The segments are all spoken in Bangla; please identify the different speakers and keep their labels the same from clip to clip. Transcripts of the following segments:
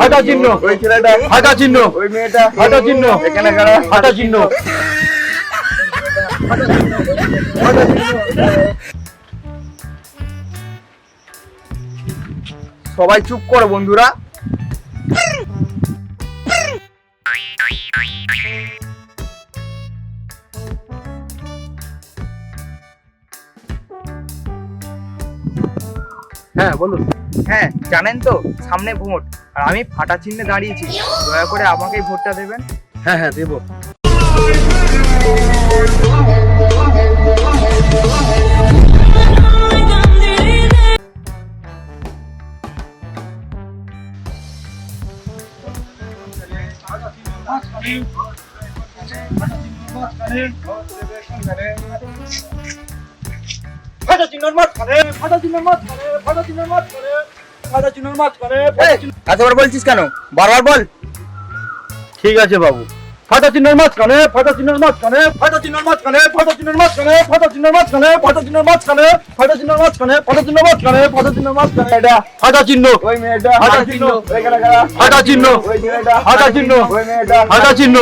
Speaker 1: হাঁটা চিহ্ন।
Speaker 2: ওই ছেলেটা।
Speaker 1: হাঁটা চিহ্ন।
Speaker 2: ওই মেয়েটা।
Speaker 1: হাঁটা চিহ্ন।
Speaker 2: এখানে কারা?
Speaker 1: হাঁটা চিহ্ন।
Speaker 2: সবাই চুপ করো বন্ধুরা।
Speaker 1: হ্যাঁ বলুন।
Speaker 2: হ্যাঁ জানেন তো সামনে ভোট। আর আমি ফাটা চিহ্নে দাঁড়িয়েছি। দয়া করে আমাকেই ভোটটা দেবেন।
Speaker 1: হ্যাঁ হ্যাঁ দেবো।
Speaker 3: ফাটা চিহ্নের মাঝখানে ফাটা চিহ্নের মাঝখানে ফাটা চিহ্নের মাঝখানে।
Speaker 2: এতবার বলছিস কেন বারবার বল
Speaker 1: ঠিক আছে বাবু
Speaker 3: ফাটা চিহ্নের মাঝখানে ফাটা চিহ্নের মাঝখানে ফাটা চিহ্নের ফাটা চিহ্নের ফাটা চিহ্নের ফাটা চিহ্নের ফাটা চিহ্নের ফাটা চিহ্ন ফাটা চিহ্ন মাঝখানে
Speaker 2: এটা
Speaker 1: ফাটা চিহ্ন
Speaker 2: ওই মেয়েটা
Speaker 3: ফাটা চিহ্ন
Speaker 1: ফাটা চিহ্ন
Speaker 2: ওই ছেলেটা
Speaker 1: ফাটা চিহ্ন
Speaker 2: ওই মেয়েটা
Speaker 1: ফাটা চিহ্ন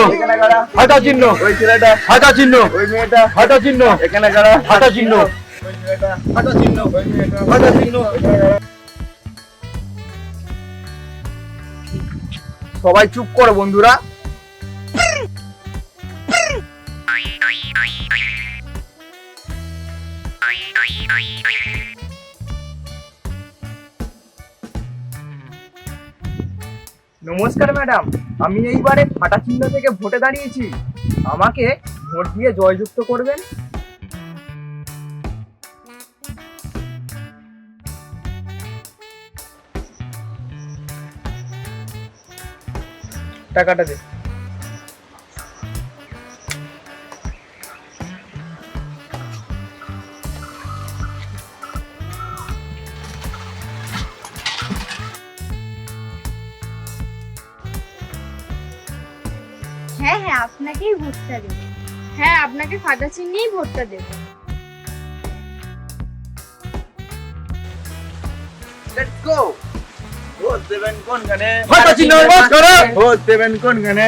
Speaker 1: ফাটা চিহ্ন
Speaker 2: ওই ছেলেটা
Speaker 1: ফাটা চিহ্ন
Speaker 2: ওই মেয়েটা
Speaker 1: ফাটা চিহ্ন
Speaker 2: এখানে
Speaker 1: ফাটা চিহ্ন
Speaker 3: ফাটা চিহ্ন ফাটা চিহ্ন
Speaker 2: সবাই চুপ করো, বন্ধুরা। নমস্কার, ম্যাডাম। আমি এইবারে ফাটা চিহ্ন থেকে ভোটে দাঁড়িয়েছি। আমাকে ভোট দিয়ে জয়যুক্ত করবেন? টাকাটা দে।
Speaker 4: হ্যাঁ হ্যাঁ আপনাকেই ভোটটা দেবো। হ্যাঁ আপনাকে ফাটা চিহ্নেই ভোটটা দেবো।
Speaker 2: লেটস গো ভোট দেবেন কোনখানে? ভোট দেবেন কোনখানে?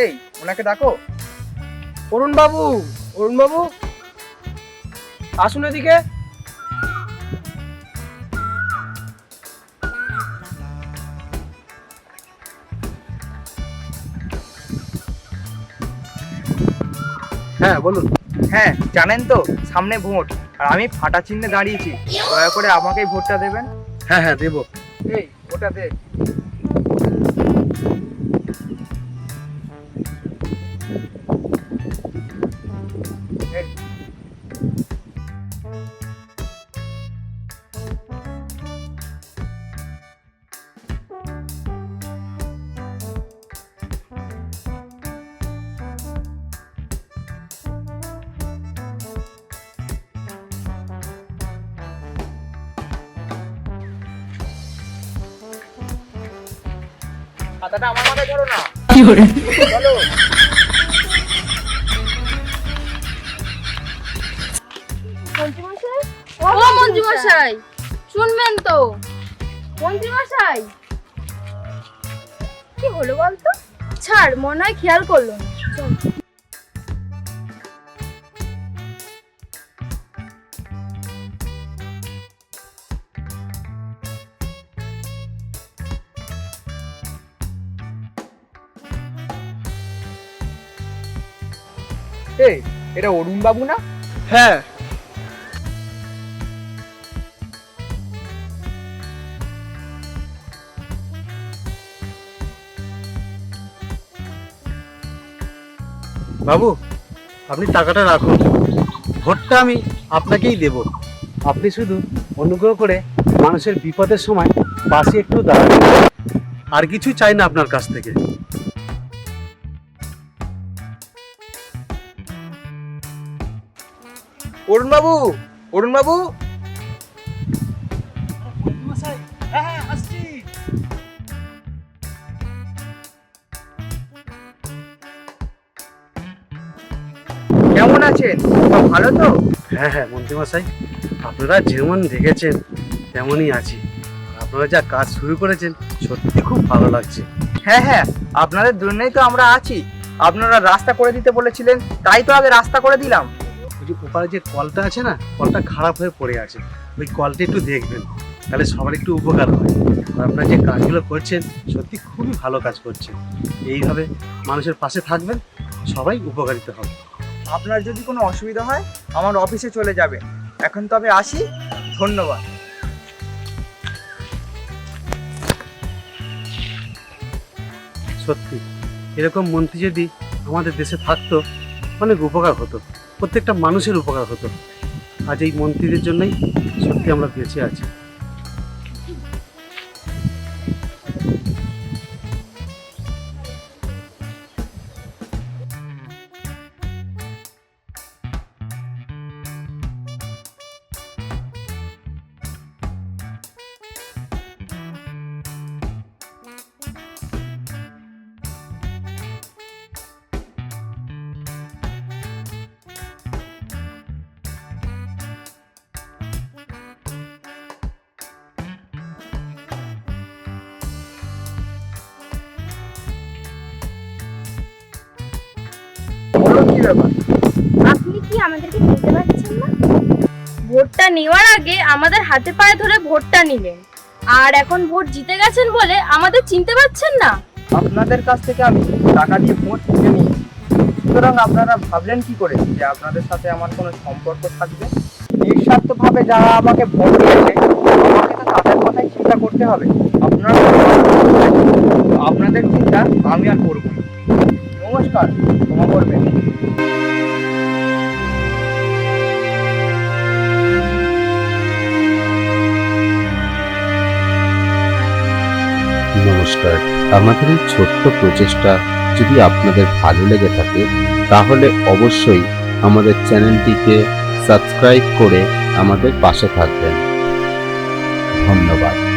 Speaker 2: এই ওনাকে ডাকো। অরুণ বাবু অরুণ বাবু আসুন এদিকে।
Speaker 1: হ্যাঁ বলুন।
Speaker 2: হ্যাঁ জানেন তো সামনে ভোট। আর আমি ফাটা চিহ্নে দাঁড়িয়েছি। দয়া করে আমাকেই ভোটটা দেবেন।
Speaker 1: হ্যাঁ হ্যাঁ দেবো।
Speaker 2: এই ভোটটা দে। খাতাটা আমার মাথায় ধরো না। চলো।
Speaker 4: ও মন্ত্রীমশাই শুনবেন তো। মন্ত্রীমশাই? কি হলো বলতো? ছাড় মনে হয় খেয়াল করল না।
Speaker 2: এই এটা অরুণ বাবু না?
Speaker 1: হ্যাঁ। বাবু আপনি টাকাটা রাখুন। ভোটটা আমি আপনাকেই দেব। আপনি শুধু অনুগ্রহ করে মানুষের বিপদের সময় পাশে একটু দাঁড়ান। আর কিছু চাই না আপনার কাছ থেকে।
Speaker 2: অরুণ বাবু অরুণ বাবু
Speaker 3: হ্যাঁ হ্যাঁ
Speaker 2: আছেন? সব ভালো তো?
Speaker 1: হ্যাঁ হ্যাঁ মন্ত্রীমশাই আপনারা যেমন দেখেছেন তেমনই আছি। আপনারা যা কাজ শুরু করেছেন সত্যি খুব ভালো লাগছে।
Speaker 2: হ্যাঁ হ্যাঁ আপনাদের জন্যই তো আমরা আছি। আপনারা রাস্তা করে দিতে বলেছিলেন তাই তো আগে রাস্তা করে দিলাম।
Speaker 1: ওই যে ওপারে যে কলটা আছে না কলটা খারাপ হয়ে পড়ে আছে ওই কলটা একটু দেখবেন তাহলে সবার একটু উপকার হয় আর আপনারা যে কাজগুলো করছেন সত্যি খুবই ভালো কাজ করছেন। এইভাবে মানুষের পাশে থাকবেন সবাই উপকারিত হবে।
Speaker 2: আপনার যদি কোনো অসুবিধা হয় আমার অফিসে চলে যাবে এখন তবে আসি ধন্যবাদ।
Speaker 1: সত্যি এরকম মন্ত্রী যদি আমাদের দেশে থাকতো অনেক উপকার হতো। প্রত্যেকটা মানুষের উপকার হতো। আজ এই মন্ত্রীদের জন্যই সত্যি আমরা বেঁচে আছি
Speaker 2: ব্যাপার
Speaker 4: আপনি কি আমাদেরকে চিনতে পারছেন না? ভোটটা নেওয়ার আগে আমাদের হাতে পায়ে ধরে ভোটটা নিলেন। আর এখন ভোট জিতে গেছেন বলে আমাদের চিনতে পারছেন না?
Speaker 2: আপনাদের কাছ থেকে আমি টাকা দিয়ে ভোট কিনে নিয়েছি সুতরাং আপনারা ভাবলেন কি করে? যে আপনাদের সাথে আমার কোনো সম্পর্ক থাকবে? নিঃস্বার্থভাবে যারা আমাকে ভোট দিয়েছে আমাকে তো তাদের কথাই চিন্তা করতে হবে। আপনারা আপনাদের চিন্তা আমি আর করব নমস্কার। ক্ষমা করবেন।
Speaker 5: নমস্কার। আমাদের এই ছোট্ট প্রচেষ্টা যদি আপনাদের ভালো লেগে থাকে, তাহলে অবশ্যই আমাদের চ্যানেলটিকে সাবস্ক্রাইব করে আমাদের পাশে থাকবেন। ধন্যবাদ।